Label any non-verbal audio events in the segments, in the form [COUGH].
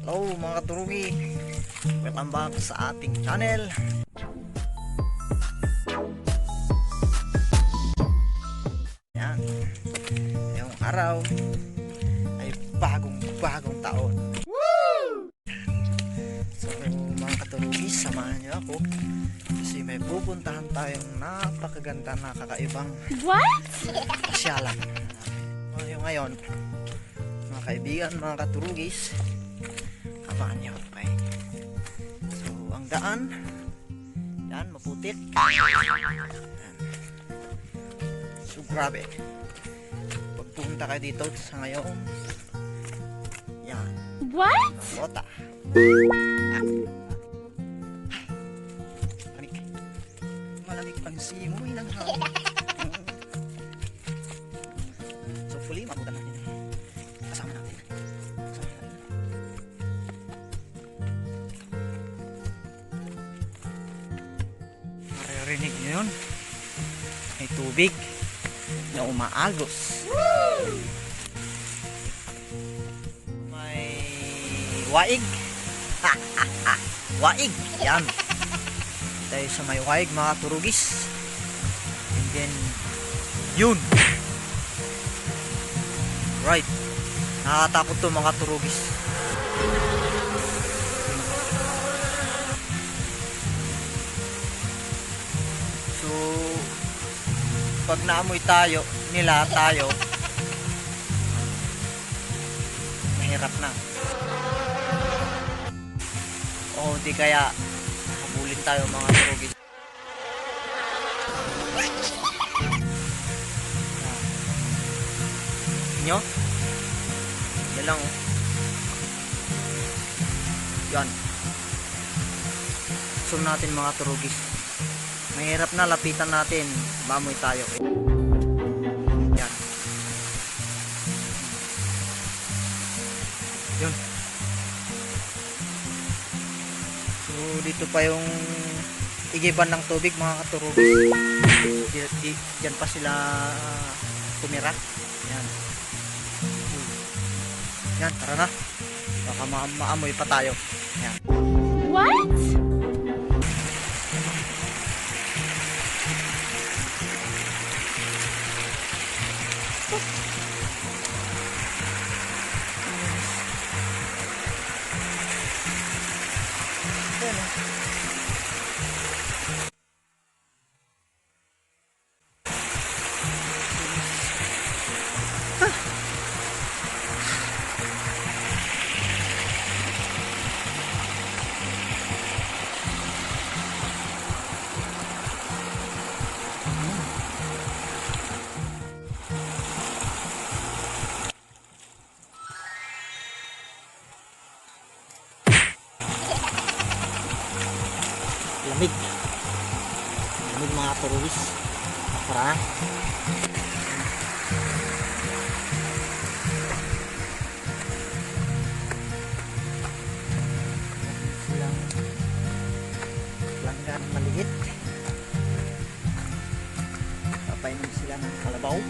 Hello mga katurugi Welcome back sa ating channel. Yan. Ngayong araw ay bagong bagong taon. So mga katurugi samahan niyo ako kasi may pupuntahan tayong napakaganda na kakaibang What? pasyalan. Ngayon ngayon mga kaibigan, mga katurugis abangan nyo okay so ang daan. Yan maputik. Yan. so grabe. Pagpunta kayo dito sa ngayon. Yan. What? bota. Manik. malamig pang simoy ng hangin. [LAUGHS] So fully mabutan maririnig nyo yun? May tubig na umaagos. May waig. [LAUGHS] Waig yan. Tayo sa may waig mga turugis. And then yun. Right. Nakakatakot to mga turugis pag naamoy tayo nila tayo. Mahirap na. O di kaya habulin tayo mga turugis nyo yan lang oh. yan. Zoom natin mga turugis mahirap na lapitan natin. Mamoy tayo. Yan. Yun. So dito pa yung igiban ng tubig mga katurugis di, di, dyan pa sila tumira. Yan. Yan tara na. Baka ma- maamoy pa tayo. Yan. What? Bueno. Lamig lamig mga turuis. Tara na. Silang langgan maliit. Papainom sila ng kalabaw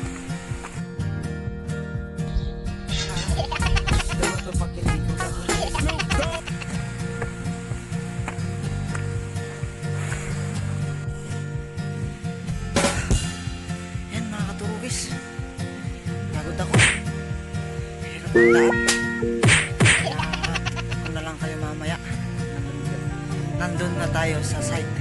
Ako na lang kayo mamaya. Nandun na tayo sa site.